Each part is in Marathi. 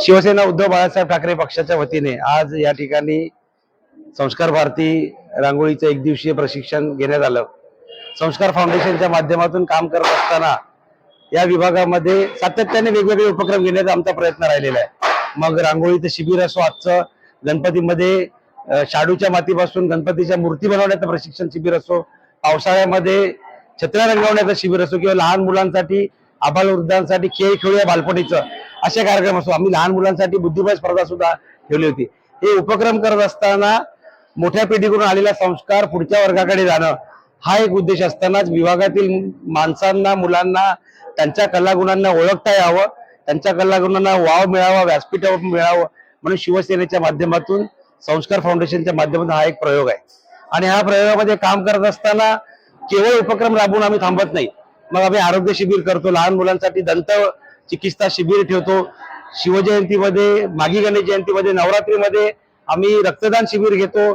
शिवसेना उद्धव बाळासाहेब ठाकरे पक्षाच्या वतीने आज या ठिकाणी संस्कार भारती रांगोळीचं एक दिवसीय प्रशिक्षण घेण्यात आलं. संस्कार फाउंडेशनच्या माध्यमातून काम करत असताना या विभागामध्ये सातत्याने वेगवेगळे उपक्रम घेण्याचा आमचा प्रयत्न राहिलेला आहे. मग रांगोळीचं शिबिर असो आजचं गणपतीमध्ये शाडूच्या मातीपासून गणपतीच्या मूर्ती बनवण्याचं प्रशिक्षण शिबिर असो पावसाळ्यामध्ये छत्र्या रंगवण्याचं शिबिर असो किंवा लहान मुलांसाठी आबाल वृद्धांसाठी खेळ खेळूया बालपणीचं असे कार्यक्रम असो. आम्ही लहान मुलांसाठी बुद्धिबळ स्पर्धा सुद्धा ठेवली होती. हे उपक्रम करत असताना मोठ्या पिढीकडून आलेला संस्कार पुढच्या वर्गाकडे जाणं हा एक उद्देश असतानाच विभागातील माणसांना मुलांना त्यांच्या कलागुणांना ओळखता यावं त्यांच्या कलागुणांना वाव मिळावा व्यासपीठ मिळावं म्हणून शिवसेनेच्या माध्यमातून संस्कार फाउंडेशनच्या माध्यमातून हा एक प्रयोग आहे. आणि ह्या प्रयोगामध्ये काम करत असताना केवळ उपक्रम राबवून आम्ही थांबत नाही. मग आम्ही आरोग्य शिबिर करतो. लहान मुलांसाठी दंत चिकित्सा शिबिर ठेवतो. शिवजयंतीमध्ये मागी गणेश जयंतीमध्ये नवरात्रीमध्ये आम्ही रक्तदान शिबिर घेतो.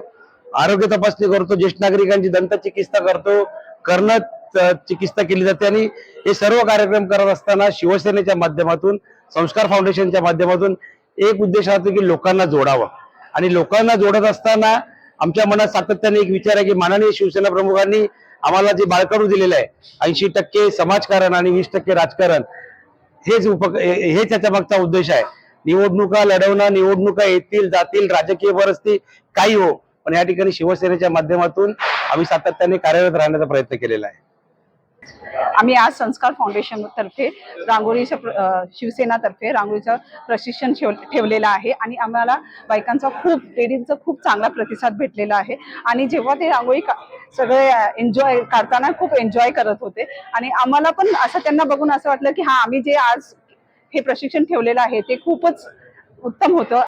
आरोग्य तपासणी करतो ज्येष्ठ नागरिकांची दंत चिकित्सा करतो. कर्ण चिकित्सा केली जाते आणि हे सर्व कार्यक्रम करत असताना शिवसेनेच्या माध्यमातून संस्कार फाउंडेशनच्या माध्यमातून एक उद्देश राहतो की लोकांना जोडावं. आणि लोकांना जोडत असताना आमच्या मनात सातत्याने एक विचार आहे की माननीय शिवसेना प्रमुखांनी आम्हाला जे बाळकडू दिलेलं आहे ऐंशी टक्के समाजकारण आणि वीस टक्के राजकारण हेच उप हेच याच्या मागचा उद्देश आहे. निवडणुका लढवणं निवडणुका येतील जातील राजकीय परिस्थिती काही हो पण या ठिकाणी शिवसेनेच्या माध्यमातून आम्ही सातत्याने कार्यरत राहण्याचा प्रयत्न केलेला आहे. आम्ही आज संस्कार फाउंडेशन तर्फे रांगोळीच्या शिवसेनातर्फे रांगोळीचं प्रशिक्षण ठेवलेलं आहे आणि आम्हाला बायकांचा खूप लेडीजचा खूप चांगला प्रतिसाद भेटलेला आहे. आणि जेव्हा ते रांगोळी का- सगळे एन्जॉय काढताना खूप एन्जॉय करत होते. आणि आम्हाला पण असं त्यांना बघून असं वाटलं की हा आम्ही जे आज हे प्रशिक्षण ठेवलेलं आहे ते खूपच उत्तम होतं.